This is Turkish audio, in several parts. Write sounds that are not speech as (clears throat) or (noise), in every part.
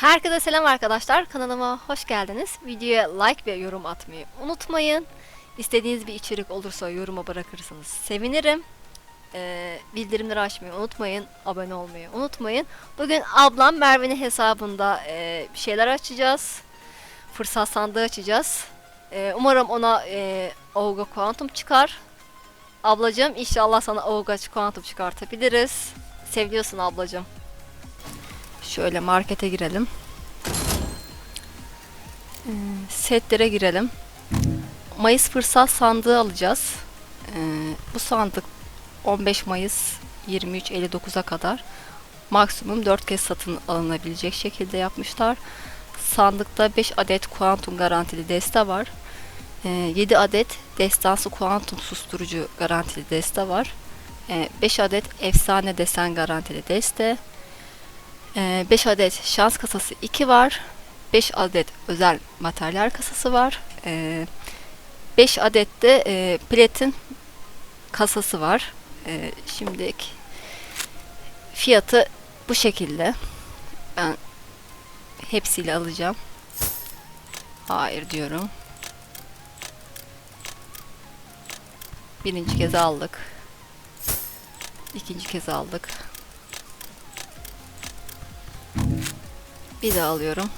Herkese selam arkadaşlar. Kanalıma hoş geldiniz. Videoya like ve yorum atmayı unutmayın. İstediğiniz bir içerik olursa yoruma bırakırsanız sevinirim. Ee, bildirimleri açmayı unutmayın. Abone olmayı unutmayın. Bugün ablam Merve'nin hesabında e, bir şeyler açacağız. Fırsat sandığı açacağız. Ee, umarım ona e, Auga Quantum çıkar. Ablacığım inşallah sana Auga Quantum çıkartabiliriz. Seviyorsun ablacığım. Şöyle markete girelim. Ee, setlere girelim. Mayıs fırsat sandığı alacağız. Ee, bu sandık 15 Mayıs 23.59'a kadar maksimum 4 kez satın alınabilecek şekilde yapmışlar. Sandıkta 5 adet kuantum garantili deste var. Ee, 7 adet destansı kuantum susturucu garantili deste var. 5 adet efsane desen garantili deste. 5 adet şans kasası 2 var. 5 adet özel materyal kasası var. 5 adet de e, platin kasası var. E, şimdilik fiyatı bu şekilde. Ben hepsiyle alacağım. Hayır diyorum. Birinci kez aldık. İkinci kez aldık. Bir daha alıyorum.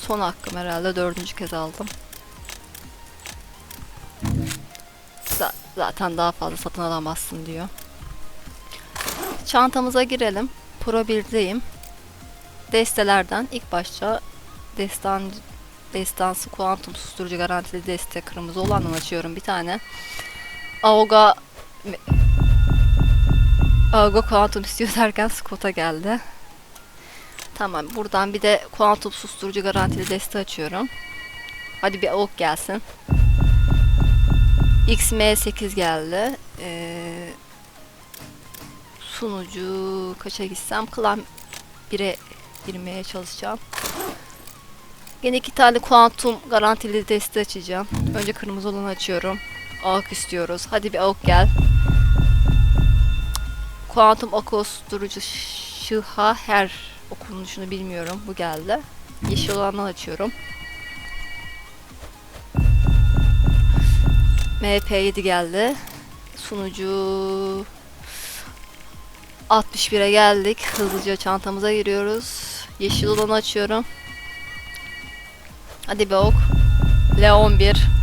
Son hakkım herhalde dördüncü kez aldım. Zaten daha fazla satın alamazsın diyor. Çantamıza girelim. Pro 1'deyim. Destelerden ilk başta destan destansı kuantum susturucu garantili deste kırmızı olandan açıyorum bir tane. Auga Auga kuantum istiyor derken Scott'a geldi. Tamam buradan bir de kuantum susturucu garantili deste açıyorum. Hadi bir AUG gelsin. XM8 geldi. Ee, sunucu kaça gitsem klan 1'e girmeye çalışacağım. Yine iki tane kuantum garantili deste açacağım. Önce kırmızı olanı açıyorum. AUK istiyoruz. Hadi bir AUK gel. Kuantum Akos durucu şıha her okunuşunu bilmiyorum. Bu geldi. Yeşil olanı açıyorum. MP7 geldi. Sunucu 61'e geldik. Hızlıca çantamıza giriyoruz. Yeşil olanı açıyorum. Hadi bir ok. L11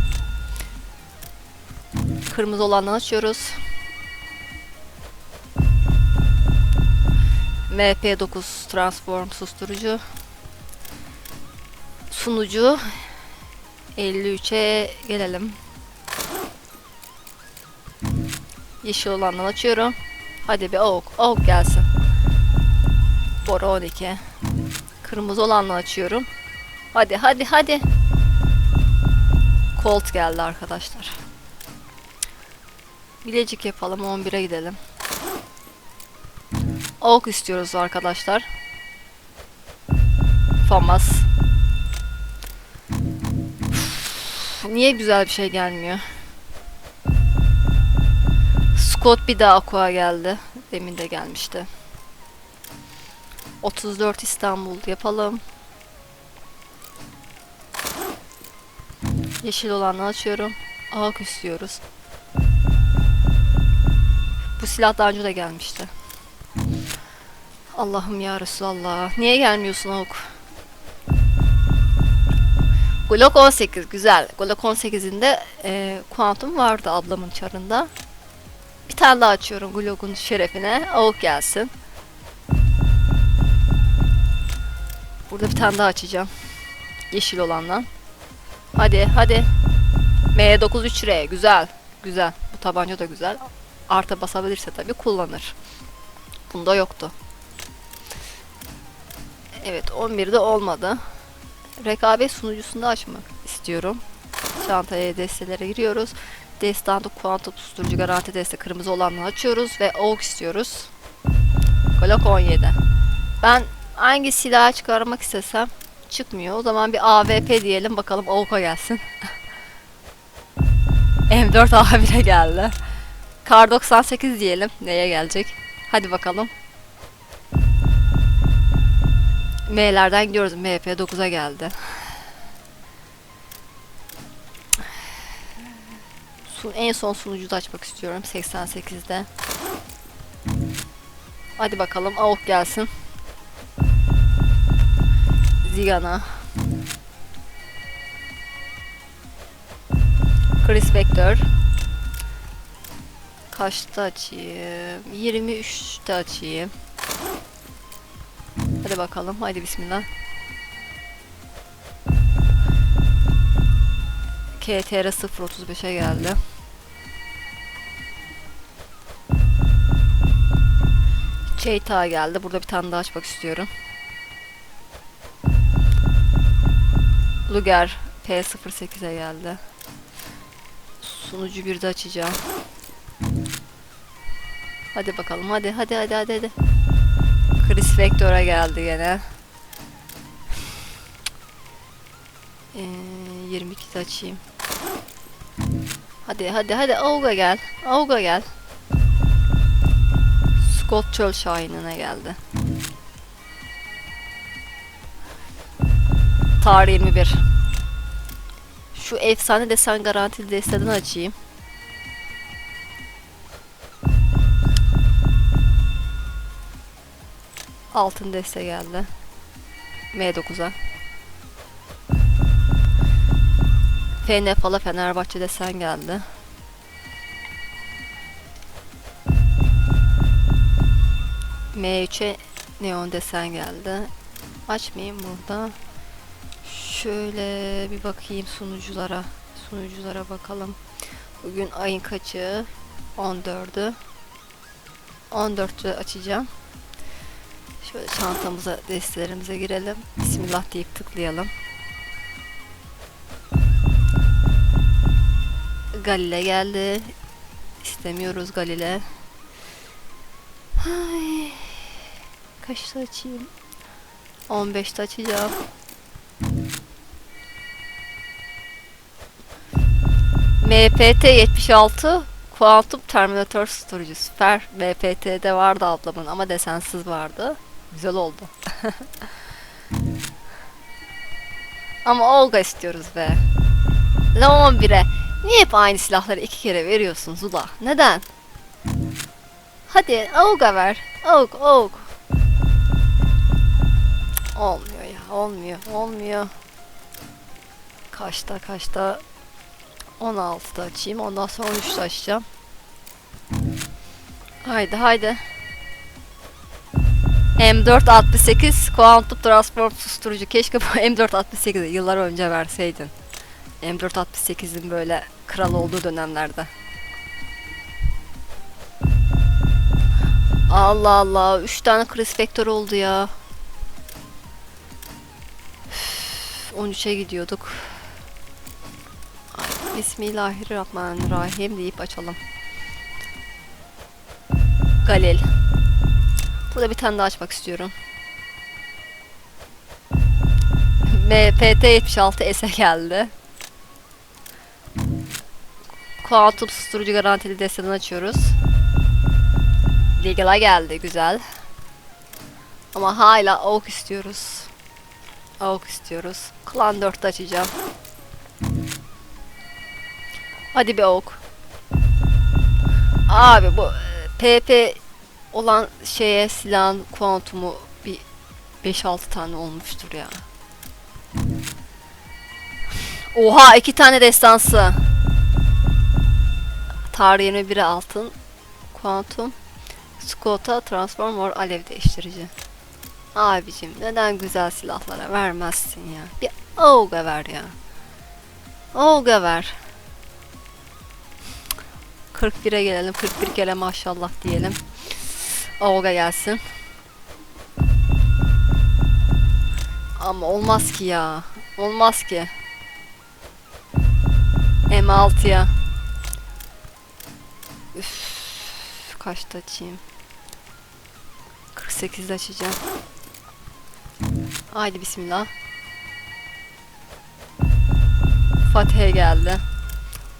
Kırmızı olandan açıyoruz. MP9 transform susturucu. Sunucu 53'e gelelim. Yeşil olandan açıyorum. Hadi bir ok. Ok gelsin. Bora 12. Kırmızı olanla açıyorum. Hadi hadi hadi. Colt geldi arkadaşlar. Bilecik yapalım 11'e gidelim. Ok istiyoruz arkadaşlar. Famas. Niye güzel bir şey gelmiyor? Scott bir daha Aqua geldi. Demin de gelmişti. 34 İstanbul yapalım. Yeşil olanı açıyorum. Ak istiyoruz. Bu silah daha önce de gelmişti. Allah'ım ya Resulallah. Niye gelmiyorsun Avuk? Glock 18 güzel. Glock 18'in de e, kuantum vardı ablamın çarında. Bir tane daha açıyorum Glock'un şerefine. Avuk gelsin. Burada bir tane daha açacağım. Yeşil olandan. Hadi hadi. M9 3R güzel. Güzel. Bu tabanca da güzel. Arta basabilirse tabii kullanır. Bunda yoktu. Evet 11'de olmadı. Rekabet sunucusunda açmak istiyorum. Çantaya destelere giriyoruz. Destanda kuantum susturucu garanti deste kırmızı olanını açıyoruz ve AUG istiyoruz. Glock 17. Ben hangi silahı çıkarmak istesem çıkmıyor. O zaman bir AWP diyelim bakalım AUG'a gelsin. (laughs) M4 A1'e geldi. Kar 98 diyelim. Neye gelecek? Hadi bakalım. M'lerden gidiyoruz. MP 9'a geldi. En son sunucuyu açmak istiyorum. 88'de. Hadi bakalım. Avuk gelsin. Zigana. Chris Vector. Kaçta açayım? 23'te açayım. Hadi bakalım. Haydi bismillah. KTR 035'e geldi. Çeyta geldi. Burada bir tane daha açmak istiyorum. Luger P08'e geldi. Sunucu bir de açacağım. Hadi bakalım. Hadi hadi hadi hadi hadi. Chris Vector'a geldi gene. Ee, 22'de açayım. Hadi hadi hadi Auga gel. Auga gel. Scott Çöl Şahin'ine geldi. Tarih 21. Şu efsane desen garantili desteden açayım. Altın deste geldi. M9'a. FN Fala Fenerbahçe desen geldi. M3'e neon desen geldi. Açmayayım burada. Şöyle bir bakayım sunuculara. Sunuculara bakalım. Bugün ayın kaçı? 14'ü. 14'ü açacağım. Şöyle çantamıza, destelerimize girelim. Bismillah deyip tıklayalım. Galile geldi. İstemiyoruz Galile. Ay. Kaçta açayım? 15'te açacağım. MPT 76 Quantum Terminator Storage süper. MPT'de vardı ablamın ama desensiz vardı. Güzel oldu. (laughs) ama Olga istiyoruz be. Leon 11'e. Niye hep aynı silahları iki kere veriyorsun Zula? Neden? Hadi Olga ver. Olg, Olg. Olmuyor ya, olmuyor, olmuyor. Kaçta, kaçta? 16'da açayım. Ondan sonra 13'te açacağım. Haydi haydi. M468 Quantum Transport susturucu. Keşke bu M468'i yıllar önce verseydin. M468'in böyle kral olduğu dönemlerde. Allah Allah. 3 tane Chris Vector oldu ya. Üf, 13'e gidiyorduk. Bismillahirrahmanirrahim deyip açalım. Galil. Burada bir tane daha açmak istiyorum. MPT 76 S'e geldi. Quantum susturucu garantili desteden açıyoruz. Legal'a geldi güzel. Ama hala AUK istiyoruz. AUK istiyoruz. Klan 4'te açacağım. Hadi bir AUK. Abi bu PP olan şeye silahın kuantumu bir 5-6 tane olmuştur ya. Oha iki tane destansı. Tarih 21'e altın. Kuantum. Scott'a transform or alev değiştirici. Abicim neden güzel silahlara vermezsin ya? Bir Auga ver ya. Auga ver. 41'e gelelim. 41 kere maşallah diyelim. Auga gelsin. Ama olmaz ki ya. Olmaz ki. M6'ya. Üf, kaçta açayım? 48'de açacağım. Haydi bismillah. Fatih'e geldi.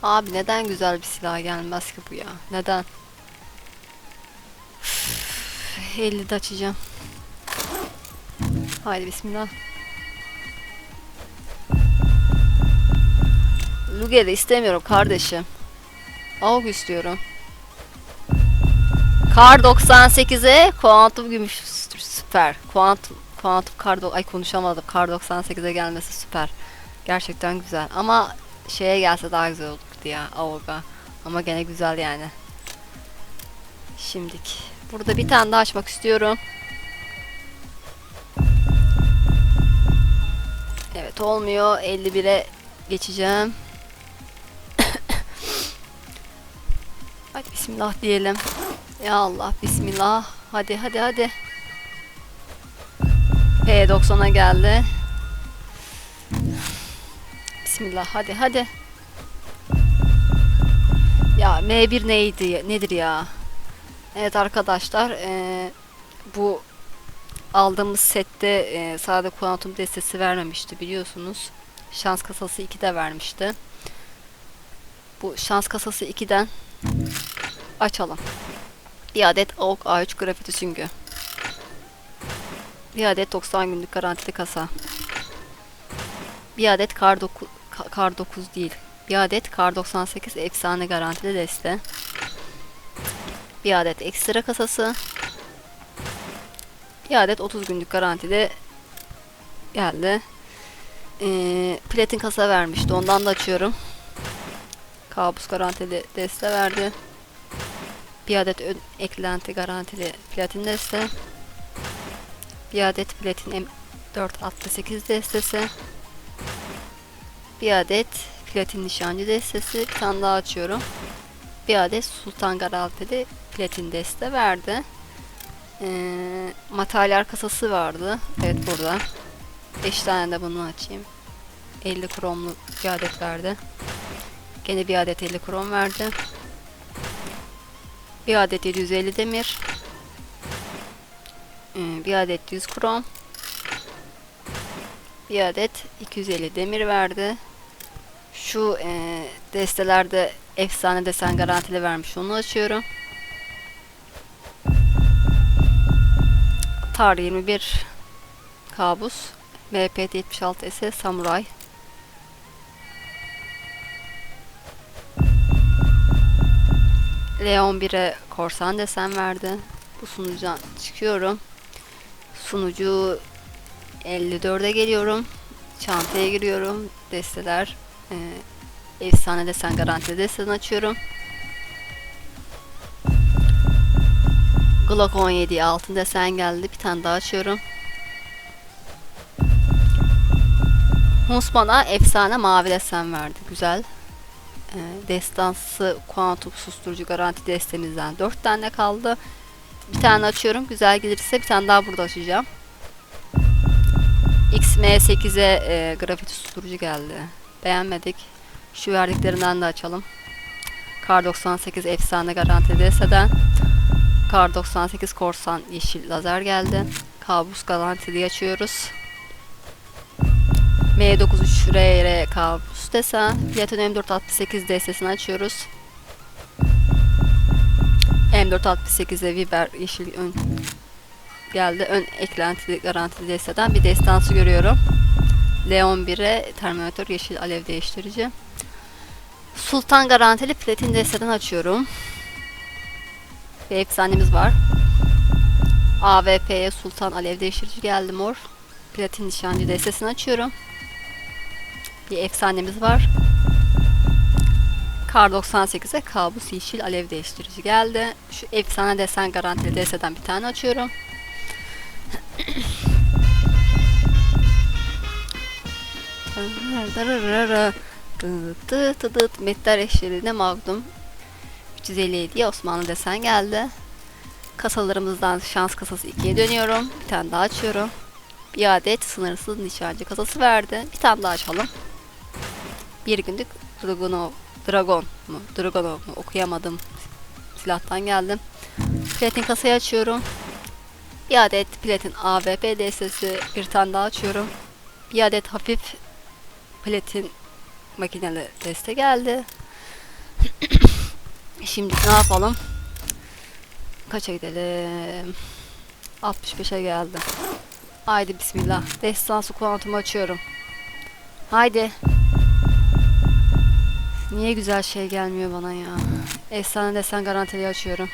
Abi neden güzel bir silah gelmez ki bu ya? Neden? 50'de açacağım. Haydi bismillah. Luger'i istemiyorum kardeşim. AUG istiyorum. Kar 98'e kuantum gümüş süper. Kuantum kuantum kar ay konuşamadım. Kar 98'e gelmesi süper. Gerçekten güzel. Ama şeye gelse daha güzel olurdu ya AUG'a. Ama gene güzel yani. Şimdik. Burada bir tane daha açmak istiyorum. Evet olmuyor. 51'e geçeceğim. (coughs) Hadi bismillah diyelim. Ya Allah bismillah. Hadi hadi hadi. P90'a geldi. Bismillah hadi hadi. Ya M1 neydi? Nedir ya? Evet arkadaşlar eee, bu aldığımız sette eee sade kuantum destesi vermemişti biliyorsunuz. Şans kasası 2 de vermişti. Bu şans kasası 2'den açalım. Bir adet AUK A3 grafiti süngü. Bir adet 90 günlük garantili kasa. Bir adet kar, doku, ka- kar 9 değil. Bir adet kar 98 efsane garantili deste. Bir adet ekstra kasası. Bir adet 30 günlük garantili geldi. Ee, platin kasa vermişti. Ondan da açıyorum. Kabus garantili deste verdi. Bir adet ön eklenti garantili platin deste. Bir adet platin M468 destesi. Bir adet platin nişancı destesi. Bir tane daha açıyorum. Bir adet sultan garantili platin deste verdi. Ee, materyal kasası vardı. Evet burada. 5 tane de bunu açayım. 50 kromlu bir adet verdi. Gene bir adet 50 krom verdi. Bir adet 750 demir. Ee, Bir adet 100 krom. Bir adet 250 demir verdi. Şu e, destelerde efsane desen garantili vermiş. Onu açıyorum. Tar 21 kabus. MPT 76 S Samuray. Leon 1'e korsan desen verdi. Bu sunucudan çıkıyorum. Sunucu 54'e geliyorum. Çantaya giriyorum. Desteler. e, efsane desen garantili desen açıyorum. Glock 17 altın desen geldi. Bir tane daha açıyorum. Huntsman'a efsane mavi desen verdi. Güzel. E, destansı kuantum susturucu garanti destemizden 4 tane kaldı. Bir tane açıyorum. Güzel gelirse bir tane daha burada açacağım. XM8'e e, grafiti susturucu geldi. Beğenmedik. Şu verdiklerinden de açalım. Kar 98 efsane garanti desteden. Kar 98 korsan yeşil lazer geldi. Kabus garantili açıyoruz. M93 RR kabus desen. Platin M468 destesini açıyoruz. M468'e biber yeşil ön geldi. Ön eklentili garantili desteden bir destansı görüyorum. Leon 1'e termometre yeşil alev değiştirici. Sultan garantili platin desteden açıyorum. Bir efsanemiz var. AWP'ye Sultan alev değiştirici geldi mor. Platin nişancı destesini açıyorum. Bir efsanemiz var. Kar 98'e kabus yeşil alev değiştirici geldi. Şu efsane desen garantili desteden bir tane açıyorum. Metler eşlerine Magnum 357'ye Osmanlı desen geldi. Kasalarımızdan şans kasası 2'ye dönüyorum. Bir tane daha açıyorum. Bir adet sınırsız nişancı kasası verdi. Bir tane daha açalım. Bir günlük Dragonov, Dragon mu? Dragonov mu? Okuyamadım. Silahtan geldim. Platin kasayı açıyorum. Bir adet platin AWP destesi bir tane daha açıyorum. Bir adet hafif platin makineli deste geldi. (clears throat) Şimdi ne yapalım? Kaça gidelim? 65'e geldim. Haydi bismillah. Destansı kuantumu açıyorum. Haydi. Niye güzel şey gelmiyor bana ya? Efsane desen garantili açıyorum.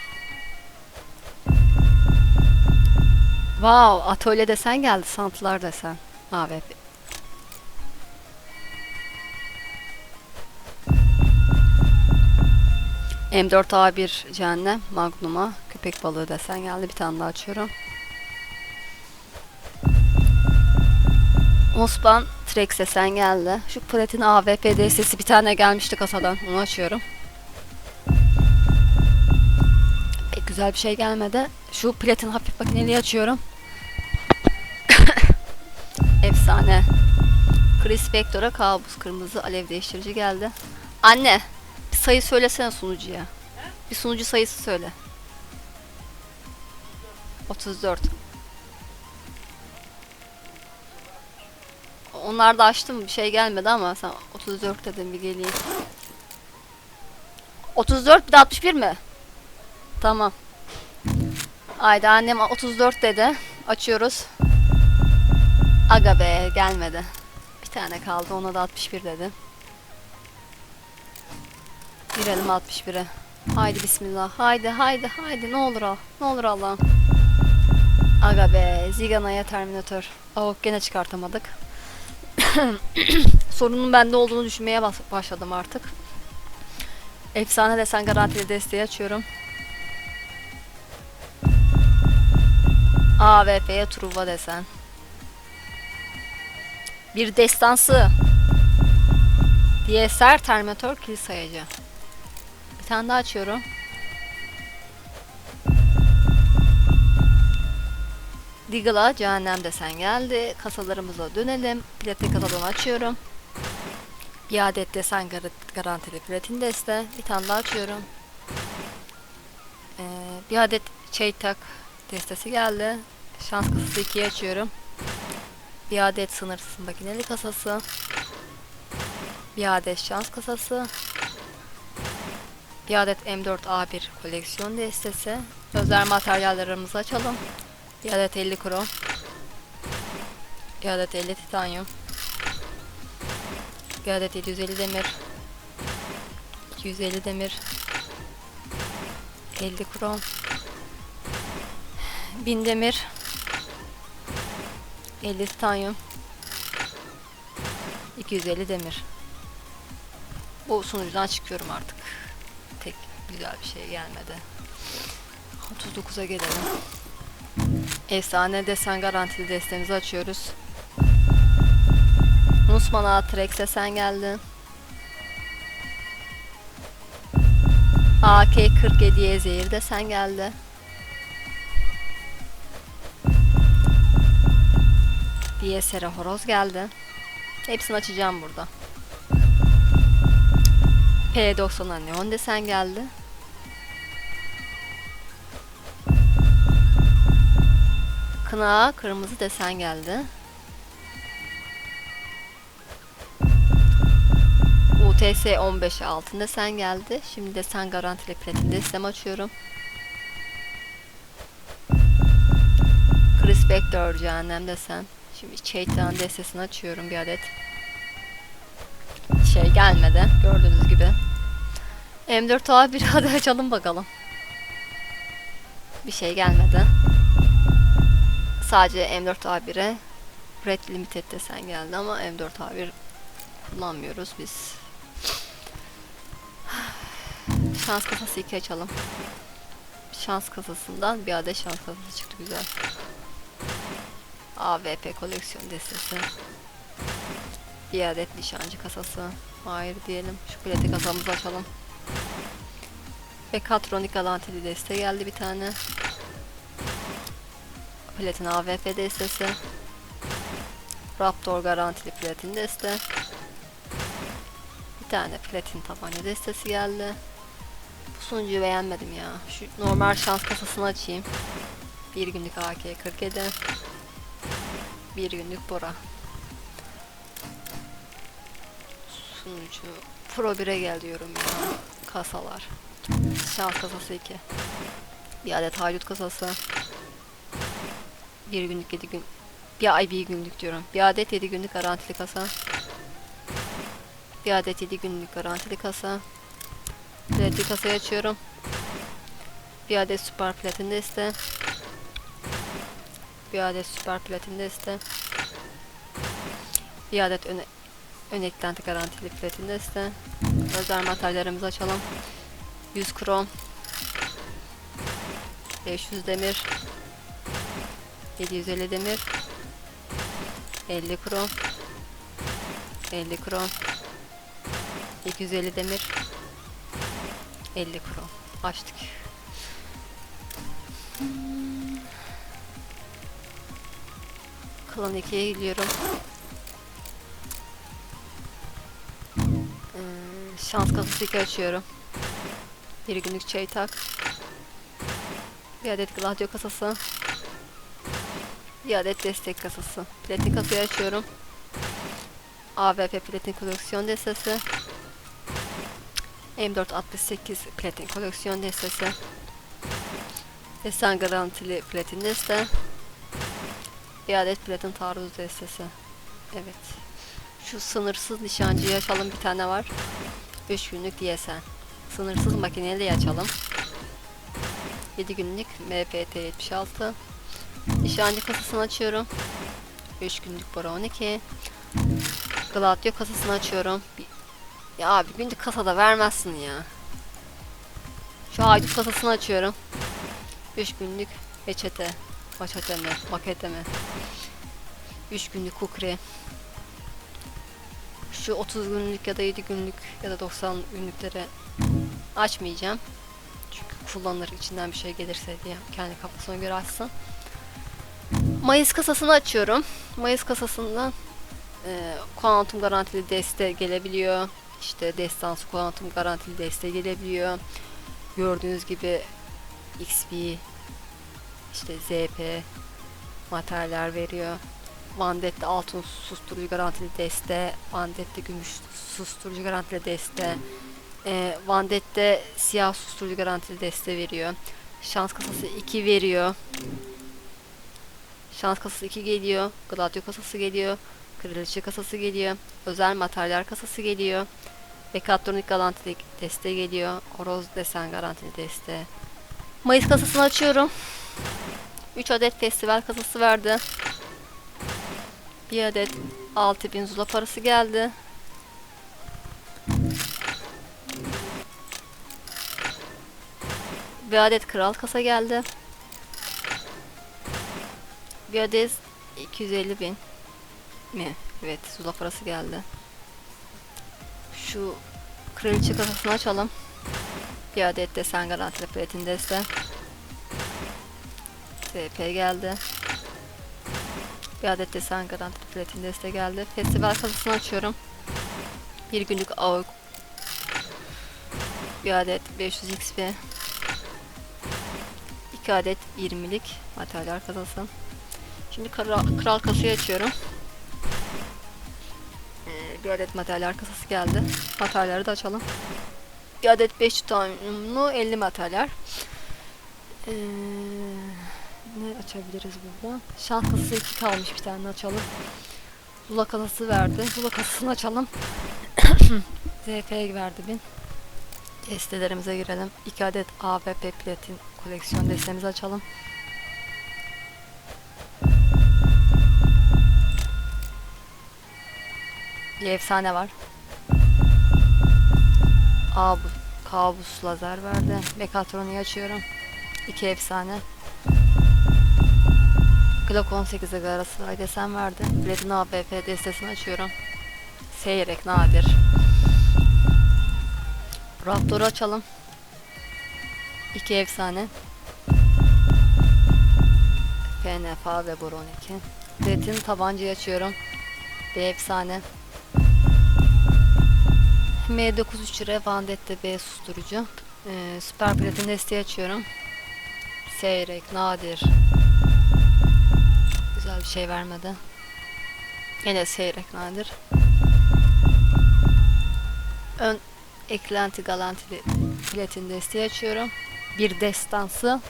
Wow, atölye desen geldi, santılar desen. AVP. M4A1 cehennem, Magnum'a, köpek balığı desen geldi. Bir tane daha açıyorum. Osman Trex desen geldi. Şu platin AVP DS'si bir tane gelmişti kasadan. Onu açıyorum. Pek güzel bir şey gelmedi. Şu platin hafif makineli açıyorum. (laughs) Efsane. Chris Vector'a kabus kırmızı alev değiştirici geldi. Anne, sayı söylesene sunucuya. Bir sunucu sayısı söyle. 34. Onlar da açtım bir şey gelmedi ama sen 34 dedim bir geleyim. 34 bir de 61 mi? Tamam. Haydi annem 34 dedi. Açıyoruz. Aga be gelmedi. Bir tane kaldı ona da 61 dedi. Girelim 61'e. Haydi bismillah. Haydi haydi haydi ne olur al. Ne olur Allah'ım. Aga be Zigana'ya Terminator. Oh gene çıkartamadık. (coughs) Sorunun bende olduğunu düşünmeye başladım artık. Efsane desen garantili desteği açıyorum. AVP'ye Truva desen. Bir destansı. DSR Terminator kill sayacı. Bir tane daha açıyorum. Deagle'a cehennem desen geldi. Kasalarımıza dönelim. Platin kasadan açıyorum. Bir adet desen gar- garantili platin deste. Bir tane daha açıyorum. Ee, bir adet Çeytak destesi geldi. Şans kasası 2'yi açıyorum. Bir adet sınırsız makineli kasası. Bir adet şans kasası. Bir adet M4A1 koleksiyon destesi. Özel materyallerimizi açalım. Bir adet 50 krom. Bir adet 50 titanyum. Bir adet 750 demir. 250 demir. 50 krom. 1000 demir. 50 titanyum. 250 demir. Bu sunucudan çıkıyorum artık. Güzel bir şey gelmedi. 39'a gelelim. Efsane desen garantili destemizi açıyoruz. Nusman Trex'e sen geldin. AK-47'ye zehir de sen geldi. DSR'e horoz geldi. Hepsini açacağım burada. P90'a neon desen geldi. Kına kırmızı desen geldi. UTS 15 altın desen geldi. Şimdi desen garantili platin destem açıyorum. Chris Vector cehennem desen. Şimdi Çeytan destesini açıyorum bir adet. Şey gelmedi gördüğünüz gibi. M4A bir hadi açalım bakalım. Bir şey gelmedi. Sadece M4A1'e Red Limited desen geldi ama M4A1 kullanmıyoruz biz. Şans kasası 2 açalım. Şans kasasından bir adet şans kasası çıktı güzel. AVP koleksiyon destesi. Bir adet nişancı kasası. Hayır diyelim. Şu plati kasamızı açalım. Bekatronik garantili deste geldi bir tane. Platin AVP destesi. Raptor garantili platin deste. Bir tane platin tabanca destesi geldi. Bu sunucuyu beğenmedim ya. Şu normal şans kasasını açayım. Bir günlük AK 47. Bir günlük Bora. Sunucu Pro 1'e gel diyorum ya. Kasalar. Şans kasası 2. Bir adet haydut kasası. Bir günlük 7 gün. Bir ay bir günlük diyorum. Bir adet 7 günlük garantili kasa. Bir adet 7 günlük garantili kasa. Kredi kasayı açıyorum. Bir adet süper platin deste. Bir adet süper platin deste. Bir adet öne, ön eklenti garantili platin deste. Özel materyallerimizi açalım. 100 krom. 500 demir. 750 demir. 50 krom. 50 krom. 250 demir. 50 krom. Açtık. Kalan 2'ye gidiyorum. Ee, şans kasası 2 açıyorum. Bir günlük çaytak. Bir adet gladyo kasası. Bir destek kasası. Platin kasayı açıyorum. AVP platin koleksiyon destesi. M468 platin koleksiyon destesi. Desen garantili platin deste. Bir platin taarruz destesi. Evet. Şu sınırsız nişancıyı açalım bir tane var. 3 günlük DSN. Sınırsız makineli açalım. 7 günlük MPT 76. Nişancı kasasını açıyorum. 3 günlük Bora 12. Gladio kasasını açıyorum. Ya abi günlük kasada vermezsin ya. Şu haydut kasasını açıyorum. 3 günlük reçete. Maçete mi? Makete mi? 3 günlük kukri. Şu 30 günlük ya da 7 günlük ya da 90 günlükleri açmayacağım. Çünkü kullanılır içinden bir şey gelirse diye kendi kafasına göre açsın. Mayıs kasasını açıyorum. Mayıs kasasından e, kuantum garantili deste gelebiliyor. İşte destansı kuantum garantili deste gelebiliyor. Gördüğünüz gibi XP işte ZP materyaller veriyor. Vandet'te altın susturucu garantili deste, Vandet'te gümüş susturucu garantili deste, e, Vandet'te siyah susturucu garantili deste veriyor. Şans kasası 2 veriyor. Şans kasası 2 geliyor. Gladio kasası geliyor. Kraliçe kasası geliyor. Özel materyal kasası geliyor. Mekatronik garantili deste geliyor. Oroz desen garantili deste. Mayıs kasasını açıyorum. 3 adet festival kasası verdi. Bir adet 6000 zula parası geldi. Bir adet kral kasa geldi. Bir adet 250 bin mi? Evet zula parası geldi. Şu kraliçe kasasını açalım. Bir adet desen garantili platin deste. SP geldi. Bir adet desen garantili platin deste geldi. Festival kasasını açıyorum. Bir günlük AUK. Bir adet 500 XP. 2 adet 20'lik materyal kasası. Şimdi kral, kral kasayı açıyorum. Ee, bir adet materyal kasası geldi. Materyalleri de açalım. Bir adet 5 tutamlı 50 materyal. Ee, ne açabiliriz burada? Şans kasası 2 kalmış bir tane açalım. Zula kasası verdi. Zula kasasını açalım. (coughs) ZP verdi bin. Destelerimize girelim. 2 adet AVP platin koleksiyon destemizi açalım. Bir efsane var. Aa bu kabus lazer verdi. Mekatroni'yi açıyorum. İki efsane. Glock 18'e Galatasaray desen verdi. Platin ABP destesini açıyorum. Seyrek nadir. Raptor'u açalım. İki efsane. PNFA ve Boron 2. Platin tabancayı açıyorum. Bir efsane. M93 lira Vandette B susturucu. Ee, süper platin desteği açıyorum. Seyrek, nadir. Güzel bir şey vermedi. Yine seyrek, nadir. Ön eklenti galantili platin desteği açıyorum. Bir destansı.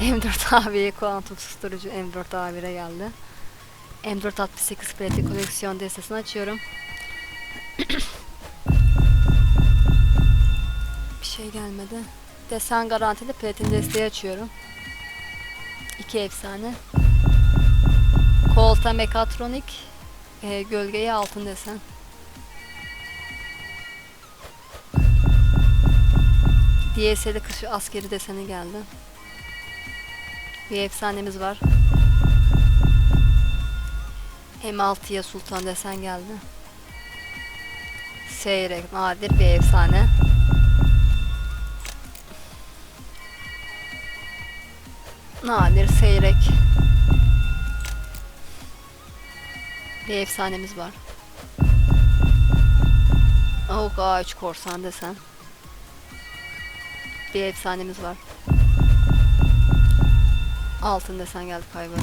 (laughs) M4 abiye kuantum susturucu M4 A1'e geldi. M4 68 platin koleksiyon destesini açıyorum. Şey gelmedi. Desen garantili platin desteği açıyorum. İki efsane. Kolta Mekatronik e, gölgeye altın desen. DSL'de kış askeri deseni geldi. Bir efsanemiz var. M6'ya Sultan desen geldi. Seyrek nadir bir efsane. Nadir seyrek. Bir efsanemiz var. Avuk ağaç korsan desen. Bir efsanemiz var. Altın desen geldi kaybara.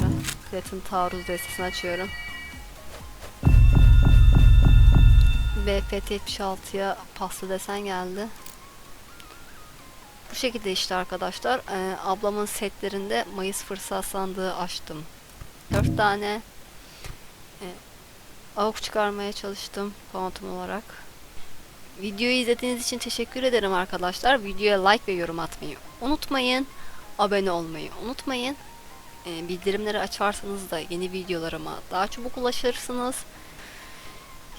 Platin taarruz destesini açıyorum. BFT 76'ya paslı desen geldi. Bu şekilde işte arkadaşlar. Ee, ablamın setlerinde Mayıs fırsat sandığı açtım. 4 tane e, avuk çıkarmaya çalıştım kuantum olarak. Videoyu izlediğiniz için teşekkür ederim arkadaşlar. Videoya like ve yorum atmayı unutmayın. Abone olmayı unutmayın. Ee, bildirimleri açarsanız da yeni videolarıma daha çabuk ulaşırsınız.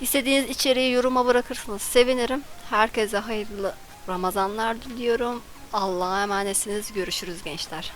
İstediğiniz içeriği yoruma bırakırsanız sevinirim. Herkese hayırlı Ramazanlar diliyorum. Allah'a emanetsiniz. Görüşürüz gençler.